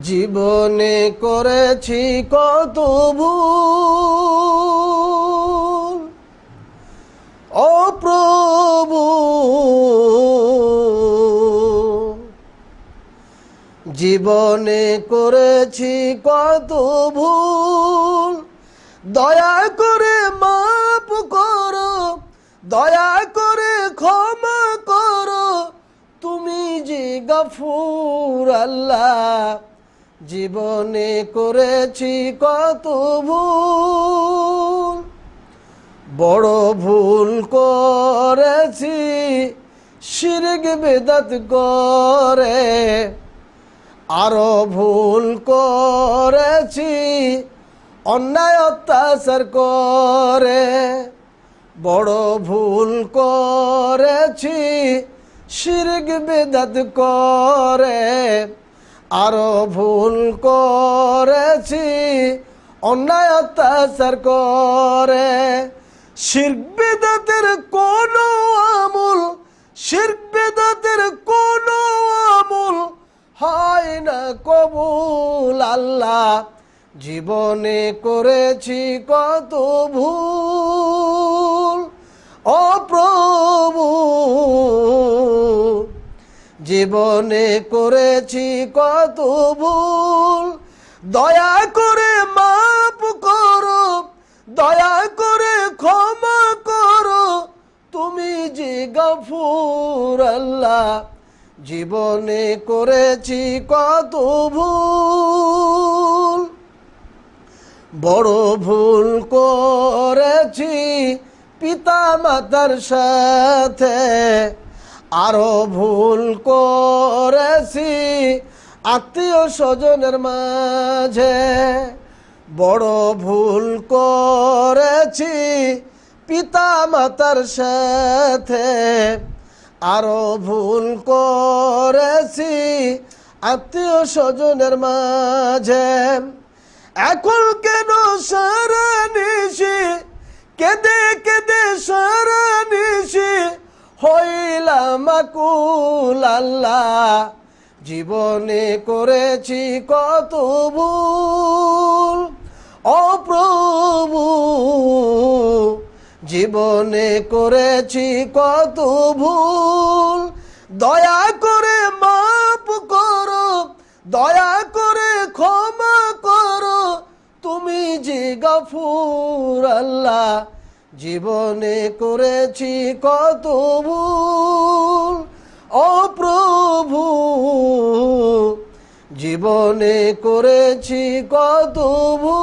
জীবনে করেছি কত ভুল ও প্রভু জীবনে করেছি কত ভুল দয়া করে মাপ করো, দয়া করে ক্ষমা করো। তুমি যে গফুর আল্লাহ জীবনে করেছি কত ভুল, বড় ভুল করেছি, শিরক বেদাত করে, আরও ভুল করেছি, অন্যায় অত্যাচার করে, বড় ভুল করেছি, শিরক বেদাত করে। আরও ভুল করেছি অন্যায় অত্যাচার করে। শির্ক বেদাতের কোন আমল, শির্ক বেদাতের কোন আমল হয় না কবুল আল্লাহ। জীবনে করেছি কত ভুল। জীবনে করেছি কত ভুল। দয়া করে মাপ করো, দয়া করে ক্ষমা করো। তুমি যে গফুর আল্লাহ, জীবনে করেছি কত ভুল। বড় ভুল করেছি পিতা মাতার সাথে। আরও ভুল করেছি। আত্মীয় স্বজনের মাঝে বড় ভুল করেছি। পিতা মাতার সাথে আরও ভুল করেছি। আত্মীয় স্বজনের মাঝে এখন কেন সারা নিশি? কেঁদে কেঁদে সারা আকুল আল্লাহ। জীবনে করেছি কত ভুল। ও প্রভু, জীবনে করেছি কত ভুল। দয়া করে মাপ করো, দয়া করে ক্ষমা করো। তুমি যে গফুর আল্লাহ, জীবনে করেছি কত ভুল। জীবনে করেছি কত ভূ